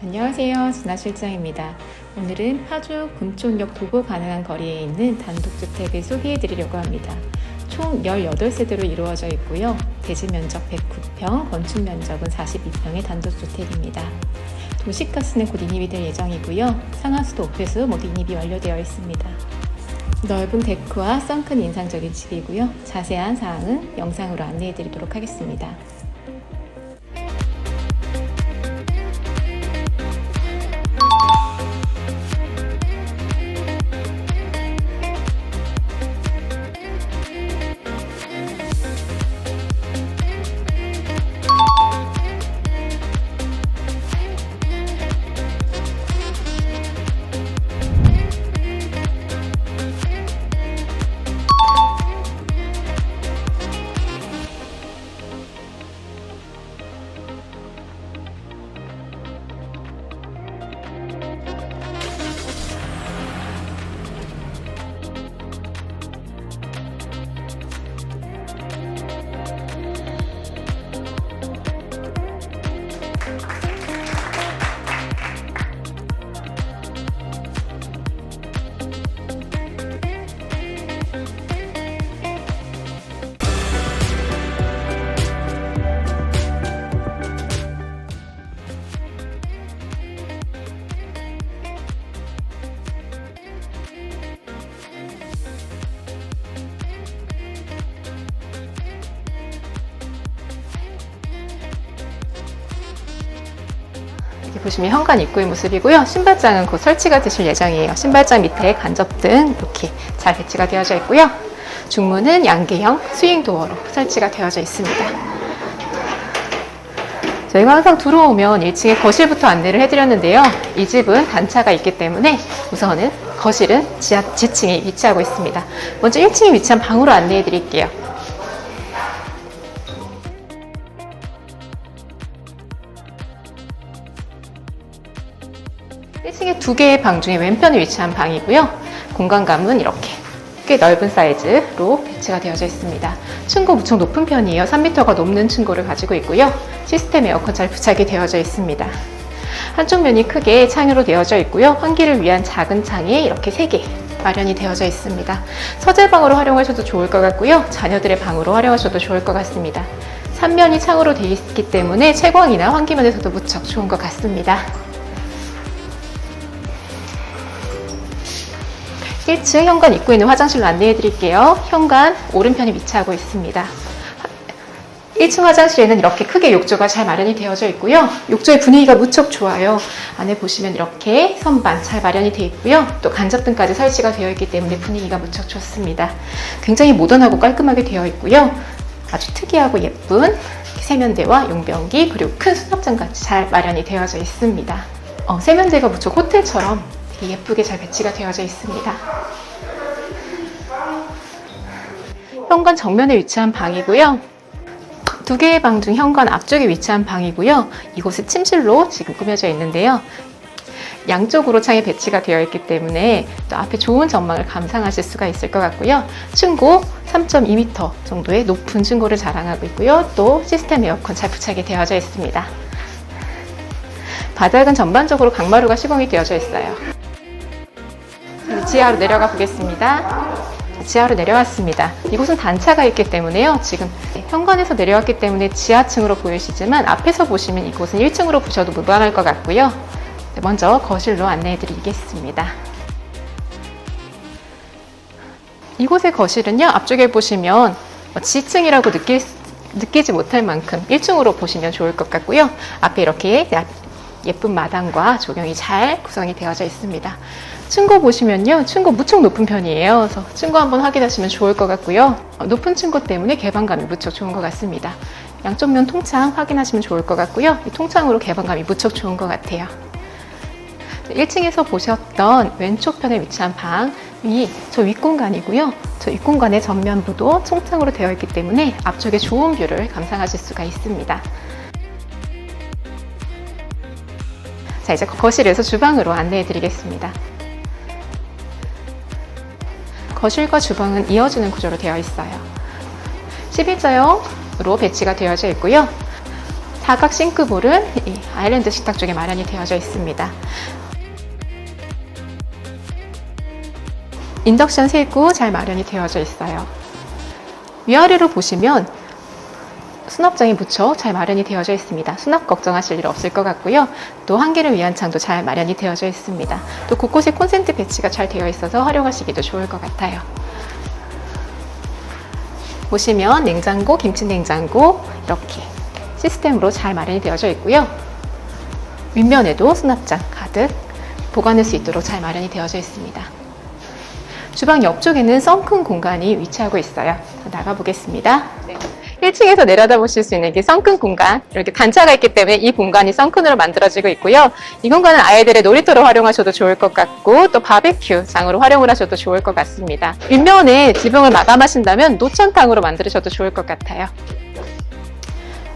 안녕하세요. 진아 실장입니다. 오늘은 파주 금촌역 도보 가능한 거리에 있는 단독주택을 소개해 드리려고 합니다. 총 18세대로 이루어져 있고요. 대지 면적 109평, 건축 면적은 42평의 단독주택입니다. 도시가스는 곧 인입이 될 예정이고요. 상하수도 오페수 모두 인입이 완료되어 있습니다. 넓은 데크와 썬큰 인상적인 집이고요. 자세한 사항은 영상으로 안내해 드리도록 하겠습니다. 이렇게 보시면 현관 입구의 모습이고요. 신발장은 곧 설치가 되실 예정이에요. 신발장 밑에 간접등 이렇게 잘 배치가 되어져 있고요. 중문은 양계형 스윙 도어로 설치가 되어져 있습니다. 저희가 항상 들어오면 1층에 거실부터 안내를 해드렸는데요. 이 집은 단차가 있기 때문에 우선은 거실은 지하, 지층에 위치하고 있습니다. 먼저 1층에 위치한 방으로 안내해 드릴게요. 1층에 두 개의 방 중에 왼편에 위치한 방이고요. 공간감은 이렇게 꽤 넓은 사이즈로 배치가 되어져 있습니다. 층고 무척 높은 편이에요. 3m가 넘는 층고를 가지고 있고요. 시스템 에어컨 잘 부착이 되어져 있습니다. 한쪽 면이 크게 창으로 되어져 있고요. 환기를 위한 작은 창이 이렇게 3개 마련이 되어져 있습니다. 서재방으로 활용하셔도 좋을 것 같고요. 자녀들의 방으로 활용하셔도 좋을 것 같습니다. 3면이 창으로 되어 있기 때문에 채광이나 환기면에서도 무척 좋은 것 같습니다. 1층 현관 입구에 있는 화장실로 안내해 드릴게요. 현관 오른편에 위치하고 있습니다. 1층 화장실에는 이렇게 크게 욕조가 잘 마련이 되어져 있고요. 욕조의 분위기가 무척 좋아요. 안에 보시면 이렇게 선반 잘 마련이 되어 있고요. 또 간접등까지 설치가 되어 있기 때문에 분위기가 무척 좋습니다. 굉장히 모던하고 깔끔하게 되어 있고요. 아주 특이하고 예쁜 세면대와 용변기 그리고 큰 수납장까지 잘 마련이 되어져 있습니다. 어, 세면대가 무척 호텔처럼 되게 예쁘게 잘 배치가 되어져 있습니다. 현관 정면에 위치한 방이고요. 두 개의 방 중 현관 앞쪽에 위치한 방이고요. 이곳은 침실로 지금 꾸며져 있는데요. 양쪽으로 창이 배치가 되어 있기 때문에 또 앞에 좋은 전망을 감상하실 수가 있을 것 같고요. 층고 3.2m 정도의 높은 층고를 자랑하고 있고요. 또 시스템 에어컨 잘 부착이 되어져 있습니다. 바닥은 전반적으로 강마루가 시공이 되어져 있어요. 지하로 내려가 보겠습니다. 지하로 내려왔습니다. 이곳은 단차가 있기 때문에요. 지금 현관에서 내려왔기 때문에 지하층으로 보이시지만 앞에서 보시면 이곳은 1층으로 보셔도 무방할 것 같고요. 네, 먼저 거실로 안내해 드리겠습니다. 이곳의 거실은요, 앞쪽에 보시면 뭐 지층이라고 느낄, 느끼지 못할 만큼 1층으로 보시면 좋을 것 같고요. 앞에 이렇게 예쁜 마당과 조경이 잘 구성이 되어져 있습니다. 층고 보시면요. 층고 무척 높은 편이에요. 그래서 층고 한번 확인하시면 좋을 것 같고요. 어, 높은 층고 때문에 개방감이 무척 좋은 것 같습니다. 양쪽 면 통창 확인하시면 좋을 것 같고요. 이 통창으로 개방감이 무척 좋은 것 같아요. 1층에서 보셨던 왼쪽 편에 위치한 방이 저 윗공간이고요. 저 윗공간의 전면부도 통창으로 되어 있기 때문에 앞쪽에 좋은 뷰를 감상하실 수가 있습니다. 자, 이제 거실에서 주방으로 안내해 드리겠습니다. 거실과 주방은 이어지는 구조로 되어 있어요. 11자형으로 배치가 되어져 있고요. 사각 싱크볼은 이 아일랜드 식탁 쪽에 마련이 되어져 있습니다. 인덕션 세구 잘 마련이 되어져 있어요. 위아래로 보시면 수납장이 무척 잘 마련이 되어져 있습니다. 수납 걱정하실 일 없을 것 같고요. 또 한계를 위한 창도 잘 마련이 되어져 있습니다. 또 곳곳에 콘센트 배치가 잘 되어 있어서 활용하시기도 좋을 것 같아요. 보시면 냉장고, 김치 냉장고 이렇게 시스템으로 잘 마련이 되어져 있고요. 윗면에도 수납장 가득 보관할 수 있도록 잘 마련이 되어져 있습니다. 주방 옆쪽에는 썬큰 공간이 위치하고 있어요. 나가 보겠습니다. 1층에서 내려다보실 수 있는 게 썬큰 공간. 이렇게 단차가 있기 때문에 이 공간이 썬큰으로 만들어지고 있고요. 이 공간은 아이들의 놀이터로 활용하셔도 좋을 것 같고 또 바베큐 장으로 활용을 하셔도 좋을 것 같습니다. 윗면에 지붕을 마감하신다면 노천탕으로 만드셔도 좋을 것 같아요.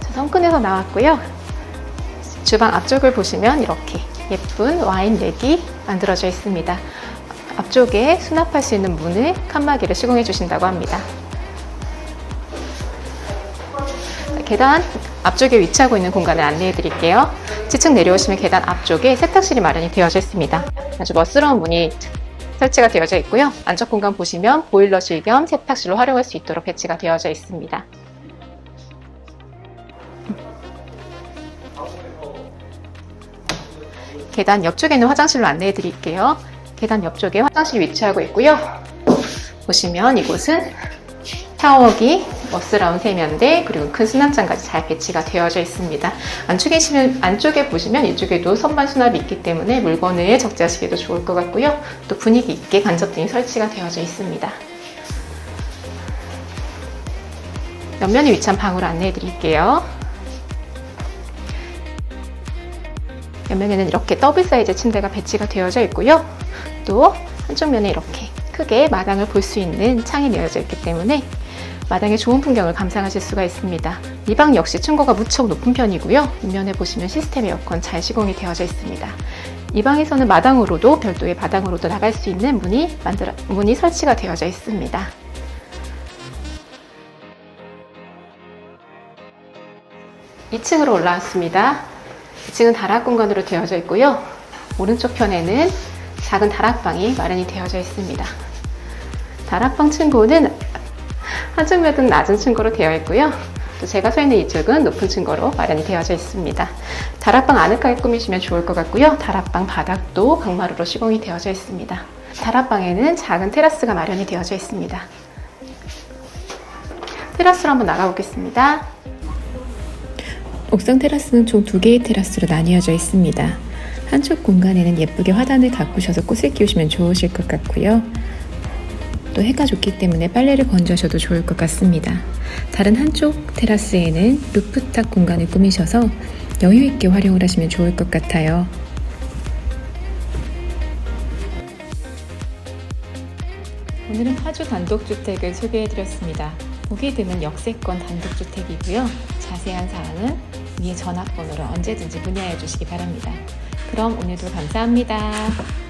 자, 썬큰에서 나왔고요. 주방 앞쪽을 보시면 이렇게 예쁜 와인 렉이 만들어져 있습니다. 앞쪽에 수납할 수 있는 문을 칸막이를 시공해 주신다고 합니다. 계단 앞쪽에 위치하고 있는 공간을 안내해 드릴게요. 지층 내려오시면 계단 앞쪽에 세탁실이 마련이 되어져 있습니다. 아주 멋스러운 문이 설치가 되어져 있고요. 안쪽 공간 보시면 보일러실 겸 세탁실로 활용할 수 있도록 배치가 되어져 있습니다. 계단 옆쪽에 있는 화장실로 안내해 드릴게요. 계단 옆쪽에 화장실이 위치하고 있고요. 보시면 이곳은 샤워기, 머스라운 세면대, 그리고 큰 수납장까지 잘 배치가 되어져 있습니다. 안쪽에, 시면, 안쪽에 보시면 이쪽에도 선반 수납이 있기 때문에 물건을 적재하시기도 좋을 것 같고요. 또 분위기 있게 간접등이 설치가 되어져 있습니다. 옆면에 위치한 방으로 안내해 드릴게요. 옆면에는 이렇게 더블 사이즈 침대가 배치가 되어져 있고요. 또 한쪽 면에 이렇게 크게 마당을 볼 수 있는 창이 내어져 있기 때문에 마당의 좋은 풍경을 감상하실 수가 있습니다. 이 방 역시 층고가 무척 높은 편이고요. 윗면에 보시면 시스템 에어컨 잘 시공이 되어져 있습니다. 이 방에서는 마당으로도 별도의 바닥으로도 나갈 수 있는 문이 만들어, 문이 설치가 되어져 있습니다. 이층으로 올라왔습니다. 2층은 다락 공간으로 되어져 있고요. 오른쪽 편에는 작은 다락방이 마련이 되어져 있습니다. 다락방 층고는 한쪽 면은 낮은 층고로 되어 있고요. 또 제가 서 있는 이쪽은 높은 층고로 마련이 되어져 있습니다. 다락방 아늑하게 꾸미시면 좋을 것 같고요. 다락방 바닥도 강마루로 시공이 되어져 있습니다. 다락방에는 작은 테라스가 마련이 되어져 있습니다. 테라스로 한번 나가보겠습니다. 옥상 테라스는 총 두 개의 테라스로 나뉘어져 있습니다. 한쪽 공간에는 예쁘게 화단을 가꾸셔서 꽃을 키우시면 좋으실 것 같고요. 또 해가 좋기 때문에 빨래를 건져셔도 좋을 것 같습니다. 다른 한쪽 테라스에는 루프탑 공간을 꾸미셔서 여유 있게 활용을 하시면 좋을 것 같아요. 오늘은 파주 단독주택을 소개해드렸습니다. 보기 드문 역세권 단독주택이고요. 자세한 사항은 위에 전화번호로 언제든지 문의해 주시기 바랍니다. 그럼 오늘도 감사합니다.